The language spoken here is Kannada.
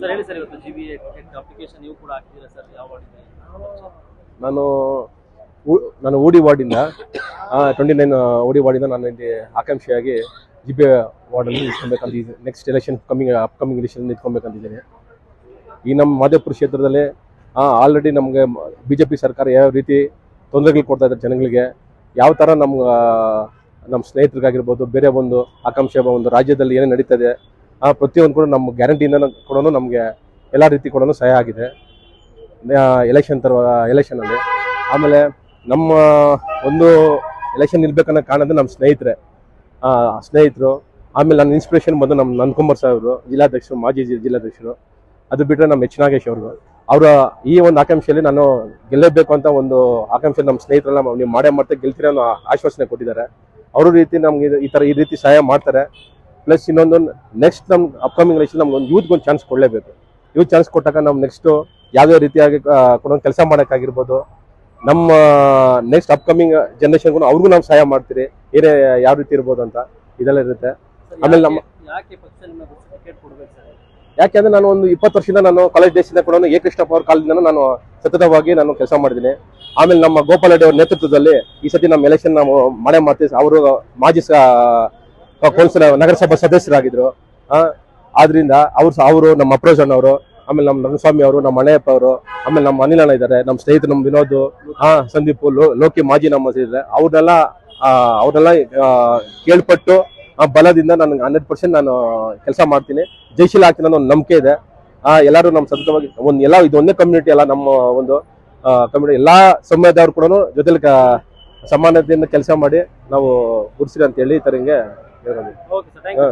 ಸರ್, ಹೇಳಿ ಸರ್, ಇವತ್ತು ಜಿ ಬಿ ಅಪ್ಲಿಕೇಶನ್ ನೀವು ಕೂಡ ಹಾಕಿದ್ದೀರಾ ಸರ್? ಯಾವ ವಾರ್ಡಿಂದ ನಾನು ನಾನು ಓಡಿ ವಾರ್ಡಿಂದ ಟ್ವೆಂಟಿ ನೈನ್ ಓಡಿ ವಾರ್ಡಿಂದ ನಾನು ಇಲ್ಲಿ ಆಕಾಂಕ್ಷಿಯಾಗಿ ಜಿ ಪಿ ವಾರ್ಡಲ್ಲಿ ನಿಂತ್ಕೊಬೇಕಂತ next election coming upcoming election ನಿಂತ್ಕೊಬೇಕಂತಿದ್ದೀನಿ ಈ ನಮ್ಮ ಮಾದೇಪುರ ಕ್ಷೇತ್ರದಲ್ಲಿ ಆಲ್ರೆಡಿ ನಮಗೆ ಬಿ ಜೆ ಪಿ ಸರ್ಕಾರ ಯಾವ ರೀತಿ ತೊಂದರೆಗಳು ಕೊಡ್ತಾ ಇದ್ದಾರೆ ಜನಗಳಿಗೆ, ಯಾವ ಥರ ನಮ್ಮ ನಮ್ಮ ಸ್ನೇಹಿತರಿಗಾಗಿರ್ಬೋದು, ಬೇರೆ ಒಂದು ಆಕಾಂಕ್ಷೆ ಒಂದು ರಾಜ್ಯದಲ್ಲಿ ಏನೇ ನಡೀತದೆ ಆ ಪ್ರತಿಯೊಂದು ಕೂಡ ನಮ್ಮ ಗ್ಯಾರಂಟಿನ ಕೂಡ ನಮಗೆ ಎಲ್ಲ ರೀತಿ ಕೂಡ ಸಹಾಯ ಆಗಿದೆ. ಎಲೆಕ್ಷನ್ ತರ ಎಲೆಕ್ಷನಲ್ಲಿ ಆಮೇಲೆ ನಮ್ಮ ಒಂದು ಎಲೆಕ್ಷನ್ ನಿಲ್ಬೇಕನ್ನೋ ಕಾಣೋದು ನಮ್ಮ ಸ್ನೇಹಿತರೆ ಸ್ನೇಹಿತರು, ಆಮೇಲೆ ನನ್ನ ಇನ್ಸ್ಪಿರೇಷನ್ ಬಂದು ನಮ್ಮ ನಂದಕುಮಾರ್ ಸಾಹೇಬರು ಜಿಲ್ಲಾಧ್ಯಕ್ಷರು, ಮಾಜಿ ಜಿಲ್ಲಾಧ್ಯಕ್ಷರು, ಅದು ಬಿಟ್ಟರೆ ನಮ್ಮ ಎಚ್ ನಾಗೇಶ್ ಅವರು. ಅವರ ಈ ಒಂದು ಆಕಾಂಕ್ಷೆಯಲ್ಲಿ ನಾನು ಗೆಲ್ಲಬೇಕು ಅಂತ ಒಂದು ಆಕಾಂಕ್ಷೆ ನಮ್ಮ ಸ್ನೇಹಿತರೆಲ್ಲ ನೀವು ಮಾಡೇ ಮಾಡ್ತಾ ಗೆಲ್ತೀರ ಅನ್ನೋ ಆಶ್ವಾಸನೆ ಕೊಟ್ಟಿದ್ದಾರೆ. ಅವರು ರೀತಿ ನಮ್ಗೆ ಈ ಥರ ಈ ರೀತಿ ಸಹಾಯ ಮಾಡ್ತಾರೆ. ಪ್ಲಸ್ ಇನ್ನೊಂದು ನೆಕ್ಸ್ಟ್ ನಮ್ ಅಪ್ಕಮಿಂಗ್ ಲೈಫ್ ನಮ್ಗೆ ಒಂದು ಯೂತ್ಗೆ ಒಂದು ಚಾನ್ಸ್ ಕೊಡಲೇಬೇಕು. ಯೂತ್ ಚಾನ್ಸ್ ಕೊಟ್ಟಾಗ ನಾವು ನೆಕ್ಸ್ಟು ಯಾವುದೇ ರೀತಿಯಾಗಿ ಕೊಡೋ ಕೆಲಸ ಮಾಡೋಕ್ಕಾಗಿರ್ಬೋದು. ನಮ್ಮ ನೆಕ್ಸ್ಟ್ ಅಪ್ಕಮಿಂಗ್ ಜನ್ರೇಷನ್ಗೂ ಅವ್ರಿಗೂ ನಾವು ಸಹಾಯ ಮಾಡ್ತೀರಿ. ಏನೇ ಯಾವ ರೀತಿ ಇರ್ಬೋದು ಅಂತ ಇದೆಲ್ಲ ಇರುತ್ತೆ. ಆಮೇಲೆ ನಮ್ಮ- ಯಾಕೆಂದ್ರೆ ನಾನು ಒಂದು ಇಪ್ಪತ್ತು ವರ್ಷದಿಂದ ನಾನು ಕಾಲೇಜ್ ಡೇಸಿಂದ ಕೂಡ ಎ ಕೃಷ್ಣಪ್ಪ ಅವ್ರ ಕಾಲದಿಂದ ನಾನು ಸತತವಾಗಿ ನಾನು ಕೆಲಸ ಮಾಡಿದ್ದೀನಿ. ಆಮೇಲೆ ನಮ್ಮ ಗೋಪಾಲ್ ರೆಡ್ಡಿ ಅವ್ರ ನೇತೃತ್ವದಲ್ಲಿ ಈ ಸತಿ ನಮ್ಮ ಎಲೆಕ್ಷನ್ ನಾವು ಮಾಡೇ ಮಾಡ್ತೀವಿ. ಅವರು ಮಾಜಿ ಕೌನ್ಸಿಲರ್ ನಗರಸಭಾ ಸದಸ್ಯರಾಗಿದ್ರು. ಆದ್ರಿಂದ ಅವ್ರು ಅವರು ನಮ್ಮ ಅಪ್ರೋಜ್ ಅವರು, ಆಮೇಲೆ ನಮ್ಮ ರಂಗಸ್ವಾಮಿ ಅವರು, ನಮ್ಮ ಮನೆಯಪ್ಪ ಅವರು, ಆಮೇಲೆ ನಮ್ಮ ಅನಿಲ್ ಇದ್ದಾರೆ ನಮ್ಮ ಸ್ನೇಹಿತರು ನಮ್ಮ ವಿನೋದ್ ಹಾ ಸಂದೀಪ್ ಲೋಕಿ ಮಾಜಿ ನಮ್ಮ ಇದ್ದಾರೆ ಅವ್ರನ್ನೆಲ್ಲ ಅವ್ರನ್ನೆಲ್ಲ ಕೇಳ್ಪಟ್ಟು, ಆ, ಬಲದಿಂದ ನಾನು ಹಂಡ್ರೆಡ್ ಪರ್ಸೆಂಟ್ ನಾನು ಕೆಲಸ ಮಾಡ್ತೀನಿ. ಜೈಶೀಲ ಹಾಕಿ ಅನ್ನೋ ಒಂದು ನಂಬಿಕೆ ಇದೆ. ಆ, ಎಲ್ಲರೂ ನಮ್ಮ ಸತತವಾಗಿ, ಒಂದು ಎಲ್ಲ, ಇದು ಒಂದೇ ಕಮ್ಯುನಿಟಿ ಅಲ್ಲ ನಮ್ಮ ಒಂದು ಕಮ್ಯುನಿಟಿ ಎಲ್ಲಾ ಸಮಯದವ್ರು ಕೂಡ ಜೊತೆಲಿ ಸಮಾನತೆಯಿಂದ ಕೆಲಸ ಮಾಡಿ ನಾವು ಗುರ್ಸಿರಿ ಅಂತ ಹೇಳಿ ಈ ಥರ ಹಿಂಗೆ ಹೇಳೋದು ಓಕೆ ಸರ್ ಥ್ಯಾಂಕ್ ಯು